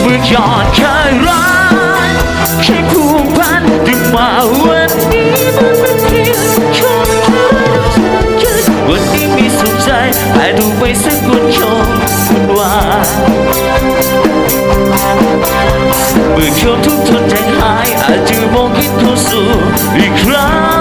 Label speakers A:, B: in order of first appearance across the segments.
A: เมื่อจอดเคยรักแค่คู่พันถึงมาวันนี้มันเป็นเพียชมชื่วันนี้มีสุขใจแต่ดูไปสักคนชมคุณวาเมือเขียทุกทนใจหายอาจจะมองคิดเข้าสู่อีกครั้ง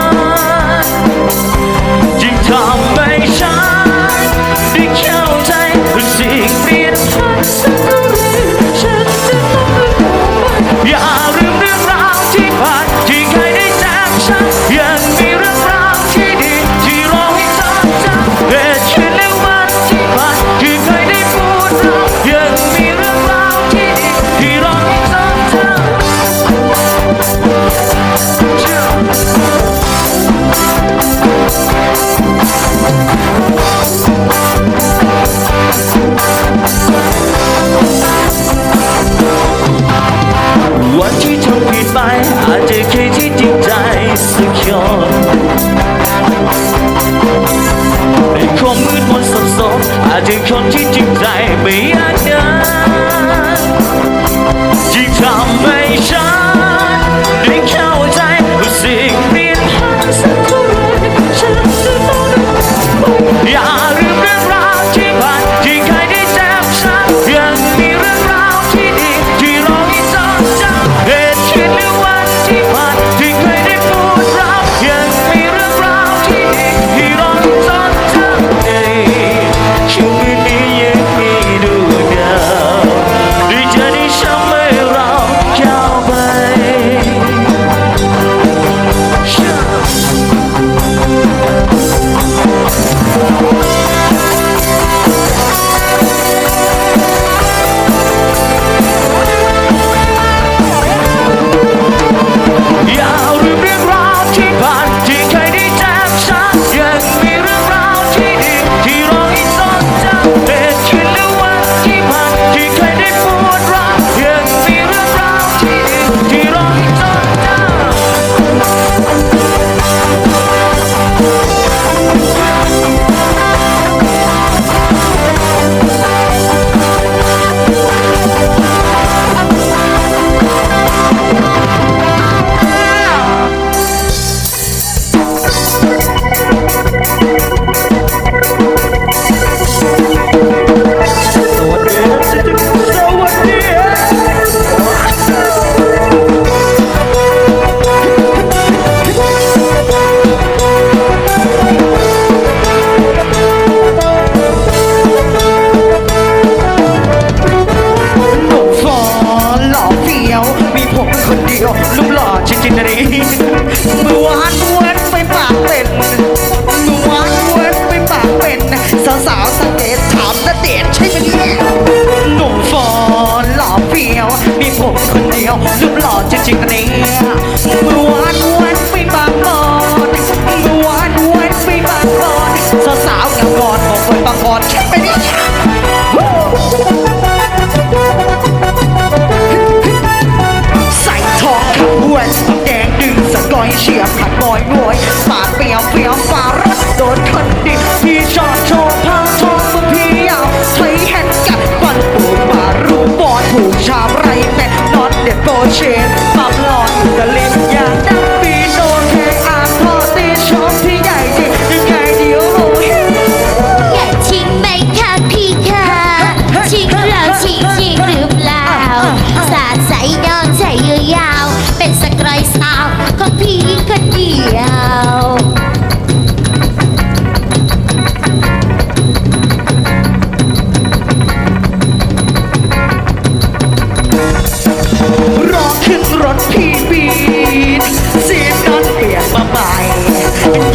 A: ไป อาจจะแค่ที่จิตใจสักคนในความมืดมนสับสนอาจจะคนที่จิตใจไม่อยากเดินที่ทำให้ฉัน หนุ่หล่อชิ้นจินรี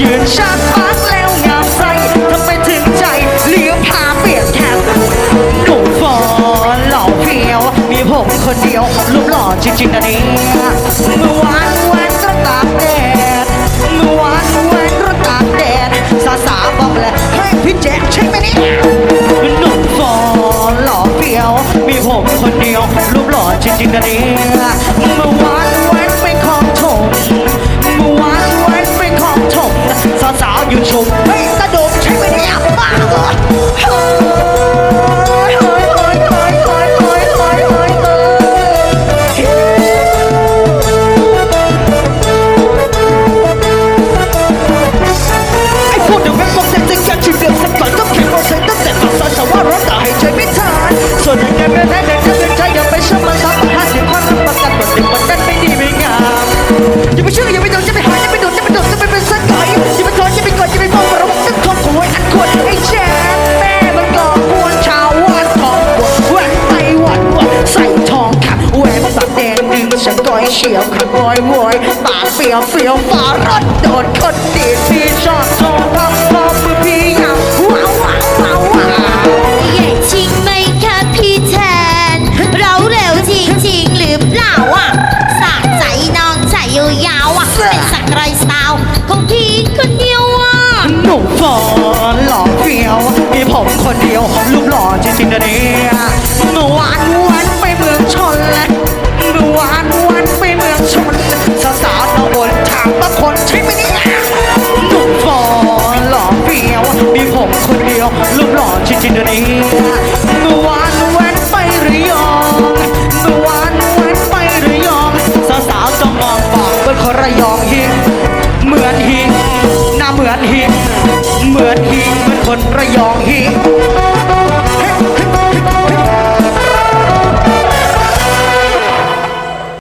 A: ยืนชาติฟ้แล้วงามไส้ทำไมถึงใจเลียงพาเปลี่ยนแถบหนุ่มฟอนหล่อเพียว มีผมคนเดียวรูปหล่อจริงๆนะเนี่ยเมื่อวานแวนก็ตากแดดเมื่อวานแวนก็ตากแดดสาสาบอกแหละให้พี่แจ๊คใช่ไหมเนี่ยหนุ่มฟอนหล่อเพียว มีผมคนเดียวรูปหล่อจริงๆนะเนี่ยเมื่อวาน you you ชม เสียงอบอยมวยปากเสียวเสียวฟ้ารถโดดคนดีพี่ชอบโชว์บ้องบ้องมือพี่หยาวว้าวว้าวว้าวใหญ่จริงไห
B: มคะพี่แทน เราเร็วจริงจริงหรือเปล่าอะสาใจน้องใจยาวอะเป็นสักไรสาวของพี่คนเดียว
A: อะหนุ่มฟอนหล่อเฟียวมีผมคนเดียวรูปหล่อจริงๆนะเนี่ยหนวาน คนใช่ไหมเนี่หนุ่มฟอนหล่อเปรียวมีผมคนเดียวรูปหล่อจริงๆนะเนี่ยหนูวานแว้นไป
C: ระยองหนูวานแว้นไประยอง สาวๆจะมองบอกเป็นคนระยองหิงเหมือนหิงหน้าเหมือนหิงเหมือนหิงเป็นคนระยองหิง